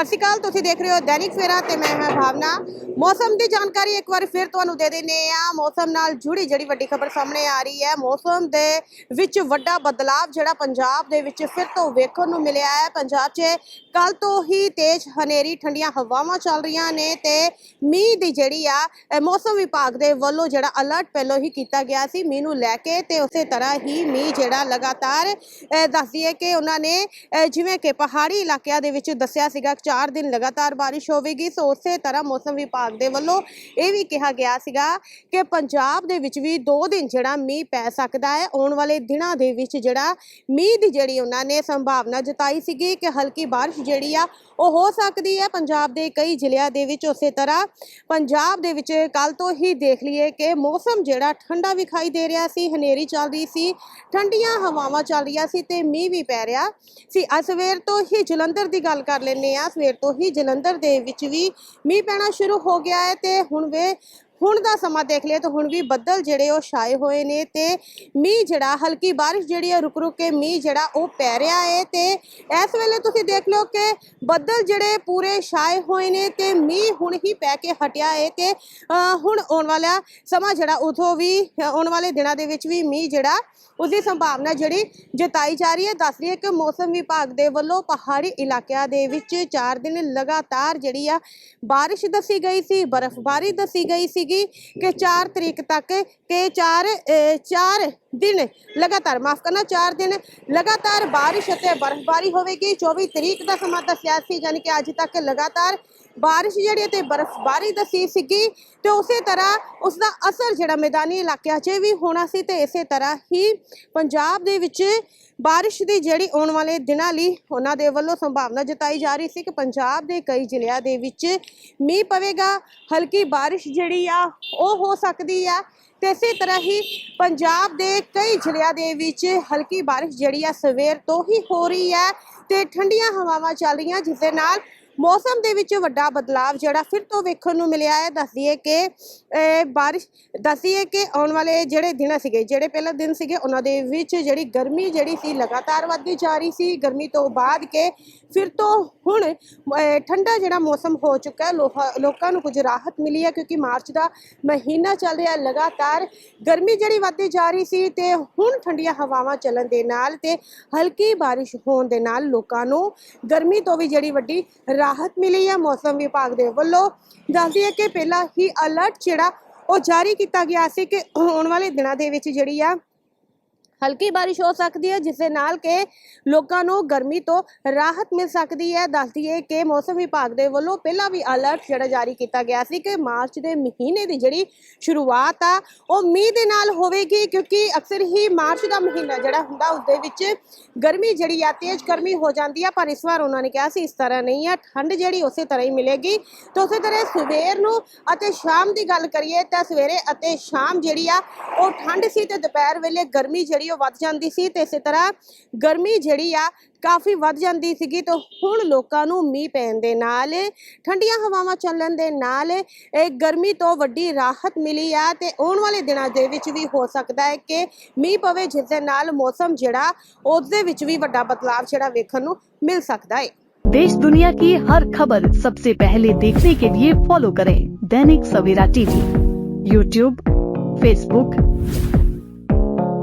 ਸਤਿ ਸ਼੍ਰੀ ਅਕਾਲ, ਤੁਸੀਂ ਦੇਖ ਰਹੇ ਹੋ ਦੈਨਿਕ ਸਵੇਰਾ ਤੇ ਮੈਂ ਹਾਂ ਭਾਵਨਾ। ਮੌਸਮ ਦੀ ਜਾਣਕਾਰੀ ਇੱਕ ਵਾਰ ਫਿਰ ਤੁਹਾਨੂੰ ਦੇ ਦਿੰਨੇ ਆ ਮੌਸਮ ਨਾਲ ਜੁੜੀ ਜਿਹੜੀ ਵੱਡੀ ਖਬਰ ਸਾਹਮਣੇ ਆ ਰਹੀ ਹੈ, ਮੌਸਮ ਦੇ ਵਿੱਚ ਵੱਡਾ ਬਦਲਾਵ ਜਿਹੜਾ ਪੰਜਾਬ ਦੇ ਵਿੱਚ ਫਿਰ ਤੋਂ ਵੇਖਣ ਨੂੰ ਮਿਲਿਆ ਹੈ। ਪੰਜਾਬ 'ਚ ਕੱਲ ਤੋਂ ਹੀ ਤੇਜ਼ ਹਨੇਰੀ, ਠੰਡੀਆਂ ਹਵਾਵਾਂ ਚੱਲ ਰਹੀਆਂ ਨੇ ਤੇ ਮੀਂਹ ਦੀ ਜਿਹੜੀ ਆ ਮੌਸਮ ਵਿਭਾਗ ਦੇ ਵੱਲੋਂ ਜਿਹੜਾ ਅਲਰਟ ਪਹਿਲਾਂ ਹੀ ਕੀਤਾ ਗਿਆ ਸੀ, ਮੀਂਹ ਨੂੰ ਲੈ ਕੇ ਤੇ ਉਸੇ ਤਰ੍ਹਾਂ ਹੀ ਮੀਂਹ ਜਿਹੜਾ ਲਗਾਤਾਰ ਦੱਸਦੀ ਹੈ ਕਿ ਉਹਨਾਂ ਨੇ ਜਿਵੇਂ ਕਿ ਪਹਾੜੀ ਇਲਾਕਿਆਂ ਦੇ ਵਿੱਚ ਦੱਸਿਆ ਸੀਗਾ ਕਿ 4 ਦਿਨ ਲਗਾਤਾਰ ਬਾਰਿਸ਼ ਹੋਵੇਗੀ, ਸੋ ਉਸੇ ਤਰ੍ਹਾਂ ਮੌਸਮ ਵਿਭਾਗ ਦੇ ਵੱਲੋਂ ਇਹ ਵੀ ਕਿਹਾ ਗਿਆ ਸੀਗਾ ਕਿ ਪੰਜਾਬ ਦੇ ਵਿੱਚ ਵੀ 2 ਦਿਨ ਜਿਹੜਾ ਮੀਂਹ ਪੈ ਸਕਦਾ ਹੈ, ਆਉਣ ਵਾਲੇ ਦਿਨਾਂ ਦੇ ਵਿੱਚ ਜਿਹੜਾ ਮੀਂਹ ਦੀ ਜਿਹੜੀ ਉਹਨਾਂ ਨੇ ਸੰਭਾਵਨਾ ਜਤਾਈ ਸੀਗੀ ਕਿ ਹਲਕੀ ਬਾਰਿਸ਼ ਜਿਹੜੀ ਆ, ਉਹ ਹੋ ਸਕਦੀ ਹੈ ਪੰਜਾਬ ਦੇ ਕਈ ਜ਼ਿਲ੍ਹਿਆਂ ਦੇ ਵਿੱਚ ਉਸੇ ਤਰ੍ਹਾਂ। ਪੰਜਾਬ ਦੇ ਵਿੱਚ ਕੱਲ ਤੋਂ ਹੀ ਦੇਖ ਲਈਏ ਕਿ ਮੌਸਮ ਜਿਹੜਾ ਠੰਡਾ ਵਿਖਾਈ ਦੇ ਰਿਹਾ ਸੀ, ਹਨੇਰੀ ਚੱਲ ਰਹੀ ਸੀ, ਠੰਡੀਆਂ ਹਵਾਵਾਂ ਚੱਲ ਰਹੀਆਂ ਸੀ ਤੇ ਮੀਂਹ ਵੀ ਪੈ ਰਿਹਾ ਸੀ। ਅੱਜ ਸਵੇਰ ਤੋਂ ਹੀ ਜਲੰਧਰ ਦੀ ਗੱਲ ਕਰ ਲੈਂਦੇ ਆ ਸਵੇਰ ਤੋਂ ਹੀ ਜਲੰਧਰ ਦੇ ਵਿੱਚ ਵੀ ਮੀਂਹ ਪੈਣਾ ਸ਼ੁਰੂ ਹੋ ਗਿਆ ਹੈ ਤੇ ਹੁਣ ਵੇ ਹੁਣ ਦਾ ਸਮਾਂ ਦੇਖ ਲਿਆ ਤਾਂ ਹੁਣ ਵੀ ਬੱਦਲ ਜਿਹੜੇ ਉਹ ਛਾਏ ਹੋਏ ਨੇ ਤੇ ਮੀਂਹ ਜਿਹੜਾ, ਹਲਕੀ ਬਾਰਿਸ਼ ਜਿਹੜੀ ਹੈ ਰੁਕ ਰੁਕ ਕੇ ਮੀਂਹ ਜਿਹੜਾ ਉਹ ਪੈ ਰਿਹਾ ਹੈ ਤੇ ਇਸ ਵੇਲੇ ਤੁਸੀਂ ਦੇਖ ਲਓ ਕਿ ਬੱਦਲ ਜਿਹੜੇ ਪੂਰੇ ਛਾਏ ਹੋਏ ਨੇ ਤੇ ਮੀਂਹ ਹੁਣ ਹੀ ਪੈ ਕੇ ਹਟਿਆ ਹੈ ਤੇ ਹੁਣ ਆਉਣ ਵਾਲਾ ਸਮਾਂ ਜਿਹੜਾ ਉਥੋਂ ਵੀ, ਆਉਣ ਵਾਲੇ ਦਿਨਾਂ ਦੇ ਵਿੱਚ ਵੀ ਮੀਂਹ ਜਿਹੜਾ ਉਸਦੀ ਸੰਭਾਵਨਾ ਜਿਹੜੀ ਜਤਾਈ ਜਾ ਰਹੀ ਹੈ ਦੱਸ ਰਹੀ ਹੈ ਕਿ ਮੌਸਮ ਵਿਭਾਗ ਦੇ ਵੱਲੋਂ ਪਹਾੜੀ ਇਲਾਕਿਆਂ ਦੇ ਵਿੱਚ 4 ਦਿਨ ਲਗਾਤਾਰ ਜਿਹੜੀ ਆ, ਬਾਰਿਸ਼ ਦੱਸੀ ਗਈ ਸੀ, ਬਰਫ਼ਬਾਰੀ ਦੱਸੀ ਗਈ ਸੀ ਸੀਗੀ ਕਿ 4 ਤਰੀਕ ਤੱਕ ਕਿ 4 4 ਦਿਨ ਲਗਾਤਾਰ, ਮਾਫ ਕਰਨਾ 4 ਦਿਨ ਲਗਾਤਾਰ ਬਾਰਿਸ਼ ਅਤੇ ਬਰਫ਼ਬਾਰੀ ਹੋਵੇਗੀ। 24 ਤਰੀਕ ਦਾ ਸਮਾਂ ਦੱਸਿਆ ਸੀ ਯਾਨੀ ਕਿ ਅੱਜ ਤੱਕ ਲਗਾਤਾਰ ਬਾਰਿਸ਼ ਜਿਹੜੀ ਹੈ ਤੇ ਬਰਫ਼ਬਾਰੀ ਦੱਸੀ ਸੀਗੀ ਤੇ ਉਸੇ ਤਰ੍ਹਾਂ ਉਸ ਦਾ ਅਸਰ ਜਿਹੜਾ ਮੈਦਾਨੀ ਇਲਾਕਿਆਂ 'ਚ ਵੀ ਹੋਣਾ ਸੀ ਤੇ ਇਸੇ ਤਰ੍ਹਾਂ ਹੀ ਪੰਜਾਬ ਦੇ ਵਿੱਚ ਬਾਰਿਸ਼ ਦੀ ਜਿਹੜੀ ਆਉਣ ਵਾਲੇ ਦਿਨਾਂ ਲਈ ਉਹਨਾਂ ਦੇ ਵੱਲੋਂ ਸੰਭਾਵਨਾ ਜਤਾਈ ਜਾ ਰਹੀ ਸੀ ਕਿ ਪੰਜਾਬ ਦੇ ਕਈ ਜ਼ਿਲ੍ਹਿਆਂ ਦੇ ਵਿੱਚ ਮੀਂਹ ਪਵੇਗਾ, ਹਲਕੀ ਬਾਰਿਸ਼ ਜਿਹੜੀ ਆ ਉਹ ਹੋ ਸਕਦੀ ਆ ਤੇ ਇਸੇ ਤਰ੍ਹਾਂ ਹੀ ਪੰਜਾਬ ਦੇ ਕਈ ਜ਼ਿਲ੍ਹਿਆਂ ਦੇ ਵਿੱਚ ਹਲਕੀ ਬਾਰਿਸ਼ ਜਿਹੜੀ ਆ ਸਵੇਰ ਤੋਂ ਹੀ ਹੋ ਰਹੀ ਹੈ ਤੇ ਠੰਡੀਆਂ ਹਵਾਵਾਂ ਚੱਲ ਰਹੀਆਂ, ਜਿਸ ਦੇ ਨਾਲ ਮੌਸਮ ਦੇ ਵਿੱਚ ਵੱਡਾ ਬਦਲਾਵ ਜਿਹੜਾ ਫਿਰ ਤੋਂ ਵੇਖਣ ਨੂੰ ਮਿਲਿਆ ਹੈ। ਦੱਸਦੀਏ ਕਿ ਬਾਰਿਸ਼ ਦੱਸਦੀਏ ਕਿ ਆਉਣ ਵਾਲੇ ਜਿਹੜੇ ਦਿਨ ਸੀਗੇ, ਜਿਹੜੇ ਪਹਿਲੇ ਦਿਨ ਸੀਗੇ, ਉਹਨਾਂ ਦੇ ਵਿੱਚ ਜਿਹੜੀ ਗਰਮੀ ਜਿਹੜੀ ਸੀ ਲਗਾਤਾਰ ਵੱਧਦੀ ਜਾ ਰਹੀ ਸੀ। ਗਰਮੀ ਤੋਂ ਬਾਅਦ ਕੇ ਫਿਰ ਤੋਂ ਹੁਣ ਠੰਡਾ ਜਿਹੜਾ ਮੌਸਮ ਹੋ ਚੁੱਕਾ ਹੈ, ਲੋਹਾ- ਲੋਕਾਂ ਨੂੰ ਕੁਝ ਰਾਹਤ ਮਿਲੀ ਹੈ ਕਿਉਂਕਿ ਮਾਰਚ ਦਾ ਮਹੀਨਾ ਚੱਲ ਰਿਹਾ ਲਗਾਤਾਰ। ਗਰਮੀ ਜਿਹੜੀ ਵੱਧਦੀ ਜਾ ਰਹੀ ਸੀ ਤੇ ਹੁਣ ਠੰਡੀਆਂ ਹਵਾਵਾਂ ਚੱਲਣ ਦੇ ਨਾਲ ਤੇ ਹਲਕੀ ਬਾਰਿਸ਼ ਹੋਣ ਦੇ ਨਾਲ ਲੋਕਾਂ ਨੂੰ ਗਰਮੀ ਤੋਂ ਵੀ ਜਿਹੜੀ ਵੱਡੀ ਰਾਹਤ ਰਾਹਤ ਮਿਲੀ ਹੈ ਮੌਸਮ ਵਿਭਾਗ ਦੇ ਵੱਲੋਂ। ਦੱਸਦੀ ਹੈ ਕਿ ਪਹਿਲਾਂ ਹੀ ਅਲਰਟ ਜਿਹੜਾ ਉਹ ਜਾਰੀ ਕੀਤਾ ਗਿਆ ਸੀ ਕਿ ਆਉਣ ਵਾਲੇ ਦਿਨਾਂ ਦੇ ਵਿੱਚ ਜਿਹੜੀ ਆ ਹਲਕੀ ਬਾਰਿਸ਼ ਹੋ ਸਕਦੀ ਹੈ, ਜਿਸ ਦੇ ਨਾਲ ਕਿ ਲੋਕਾਂ ਨੂੰ ਗਰਮੀ ਤੋਂ ਰਾਹਤ ਮਿਲ ਸਕਦੀ ਹੈ। ਦੱਸਦੀ ਹੈ ਕਿ ਮੌਸਮ ਵਿਭਾਗ ਦੇ ਵੱਲੋਂ ਪਹਿਲਾਂ ਵੀ ਅਲਰਟ ਜਿਹੜਾ ਜਾਰੀ ਕੀਤਾ ਗਿਆ ਸੀ ਕਿ ਮਾਰਚ ਦੇ ਮਹੀਨੇ ਦੀ ਜਿਹੜੀ ਸ਼ੁਰੂਆਤ ਆ, ਉਹ ਮੀਂਹ ਦੇ ਨਾਲ ਹੋਵੇਗੀ, ਕਿਉਂਕਿ ਅਕਸਰ ਹੀ ਮਾਰਚ ਦਾ ਮਹੀਨਾ ਜਿਹੜਾ ਹੁੰਦਾ, ਉਸ ਦੇ ਵਿੱਚ ਗਰਮੀ ਜਿਹੜੀ ਆ, ਤੇਜ਼ ਗਰਮੀ ਹੋ ਜਾਂਦੀ ਆ, ਪਰ ਇਸ ਵਾਰ ਉਹਨਾਂ ਨੇ ਕਿਹਾ ਸੀ ਇਸ ਤਰ੍ਹਾਂ ਨਹੀਂ ਆ, ਠੰਡ ਜਿਹੜੀ ਉਸੇ ਤਰ੍ਹਾਂ ਹੀ ਮਿਲੇਗੀ। ਤੇ ਉਸੇ ਤਰ੍ਹਾਂ ਸਵੇਰ ਨੂੰ ਅਤੇ ਸ਼ਾਮ ਦੀ ਗੱਲ ਕਰੀਏ ਤਾਂ ਸਵੇਰੇ ਅਤੇ ਸ਼ਾਮ ਜਿਹੜੀ ਆ, ਉਹ ਠੰਡ ਸੀ ਤੇ ਦੁਪਹਿਰ ਵੇਲੇ ਗਰਮੀ ਜਿਹੜੀ ਉਹ ਵੱਧ ਜਾਂਦੀ ਸੀ ਤੇ ਇਸੇ ਤਰ੍ਹਾਂ ਗਰਮੀ ਜਿਹੜੀ ਆ ਕਾਫੀ ਵੱਧ ਜਾਂਦੀ ਸੀਗੀ ਤੇ ਹੁਣ ਲੋਕਾਂ ਨੂੰ ਮੀਂਹ ਪੈਣ ਦੇ ਨਾਲ ਠੰਡੀਆਂ ਹਵਾਵਾਂ ਚੱਲਣ ਦੇ ਨਾਲ ਇਹ ਗਰਮੀ ਤੋਂ ਵੱਡੀ ਰਾਹਤ ਮਿਲੀ ਆ ਤੇ ਆਉਣ ਵਾਲੇ ਦਿਨਾਂ ਦੇ ਵਿੱਚ ਵੀ ਹੋ ਸਕਦਾ ਹੈ ਕਿ ਮੀਂਹ ਪਵੇ ਜਿਸ ਦੇ ਨਾਲ ਮੌਸਮ ਜਿਹੜਾ ਉਸ ਦੇ ਵਿੱਚ ਵੀ ਵੱਡਾ ਬਦਲਾਵ ਜਿਹੜਾ ਵੇਖਣ ਨੂੰ ਮਿਲ ਸਕਦਾ ਹੈ देश दुनिया की हर खबर सबसे पहले देखने के लिए फॉलो करें Dainik Savera TV YouTube Facebook